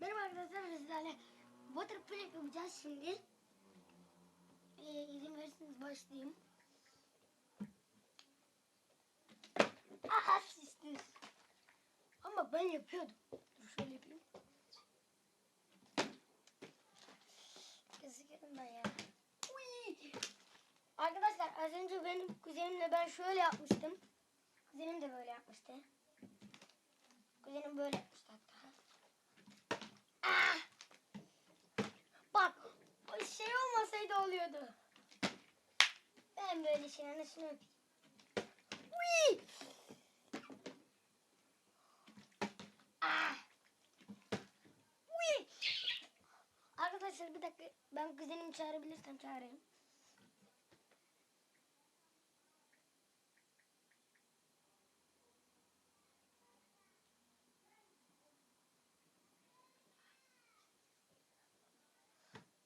Merhaba arkadaşlar sizlerle water play yapacağız şimdi. Ee, izin verirseniz başlayayım. Aha sistir. Ama ben yapıyordum. Dur şöyle yapayım. Gözüküyorum ben ya. Uy! Arkadaşlar az önce benim kuzenimle ben şöyle yapmıştım. Kuzenim de böyle yapmıştı. Kuzenim böyle yapmıştı hatta. Ah! Bak o şey olmasaydı oluyordu. Ben böyle şeyin anasını! Ah! Uy! Arkadaşlar bir dakika ben kuzenimi çağırabilirsem çağırayım.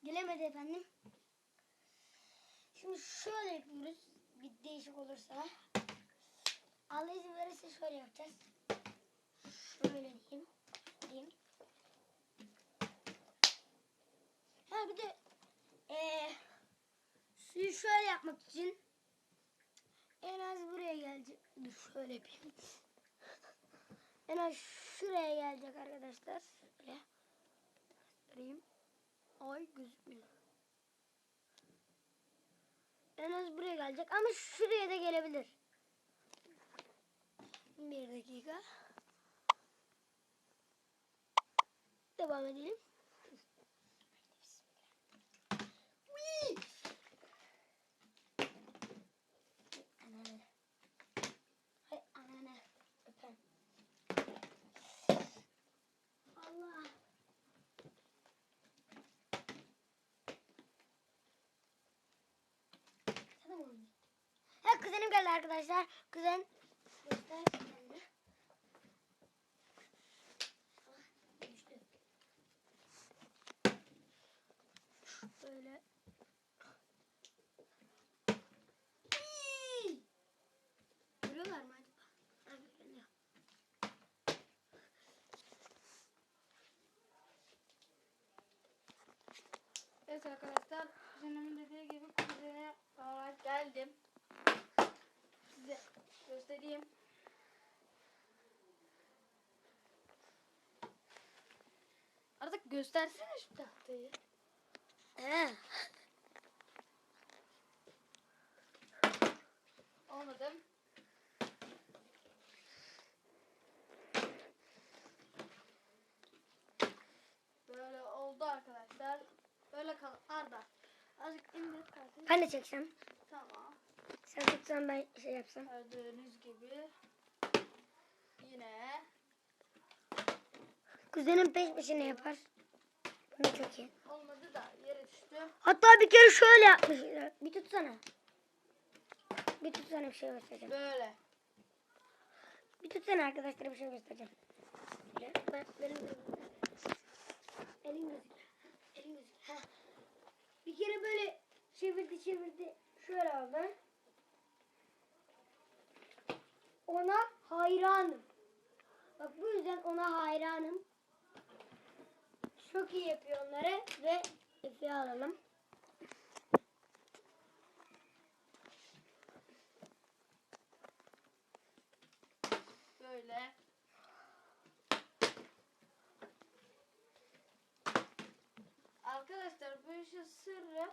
Gelemedi efendim. Şimdi şöyle yapıyoruz. Bir değişik olursa. Allah izin verirse şöyle yapacağız. Şöyle diyeyim. Diyeyim. Ha bir de eee suyu şöyle yapmak için en az buraya gelecek. Dur şöyle yapayım. En az şuraya gelecek arkadaşlar. Böyle. Göstereyim. Ay gözükmüyor. Az buraya gelecek ama şuraya da gelebilir. Bir dakika. Devam edelim. Kuzenim geldi arkadaşlar. Kuzen göster kendini. Ah. Böyle. Iiii! Görüyorlar mı acaba? Görünüyor. Evet arkadaşlar, kuzenimin dediği gibi kuzene olarak geldim. Size göstereyim. Artık göstersene şu tahtayı. Ha. Olmadı. Böyle oldu arkadaşlar. Böyle kal. Arda. Azıcık indir kardeşim. Ben de çeksem. Sen tutsan ben şey yapsam. Gördüğünüz gibi yine Kuzenim peş peşine yapar. Bunu çok iyi. olmadı da yere düştü. Hatta bir kere şöyle yapmış. Bir tutsana. Bir tutsana bir şey göstereceğim. Böyle. Bir tutsana arkadaşlara bir şey göstereceğim. Böyle, ben, benim Elim gözüküyor. Elim gözüküyor. Bir kere böyle çevirdi çevirdi. Şöyle aldı. Ona hayranım. Bak bu yüzden ona hayranım. Çok iyi yapıyor onları ve Efe'yi alalım. Böyle. Arkadaşlar bu işin sırrı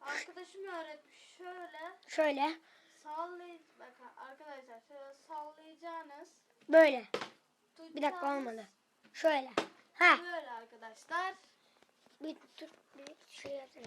arkadaşım öğretmiş. Şöyle Şöyle. Sallay bakın arkadaşlar şöyle sallayacağınız Böyle. Bir dakika olmadı. Şöyle. Ha. Böyle arkadaşlar. Bir dur. Bir şey yapsana.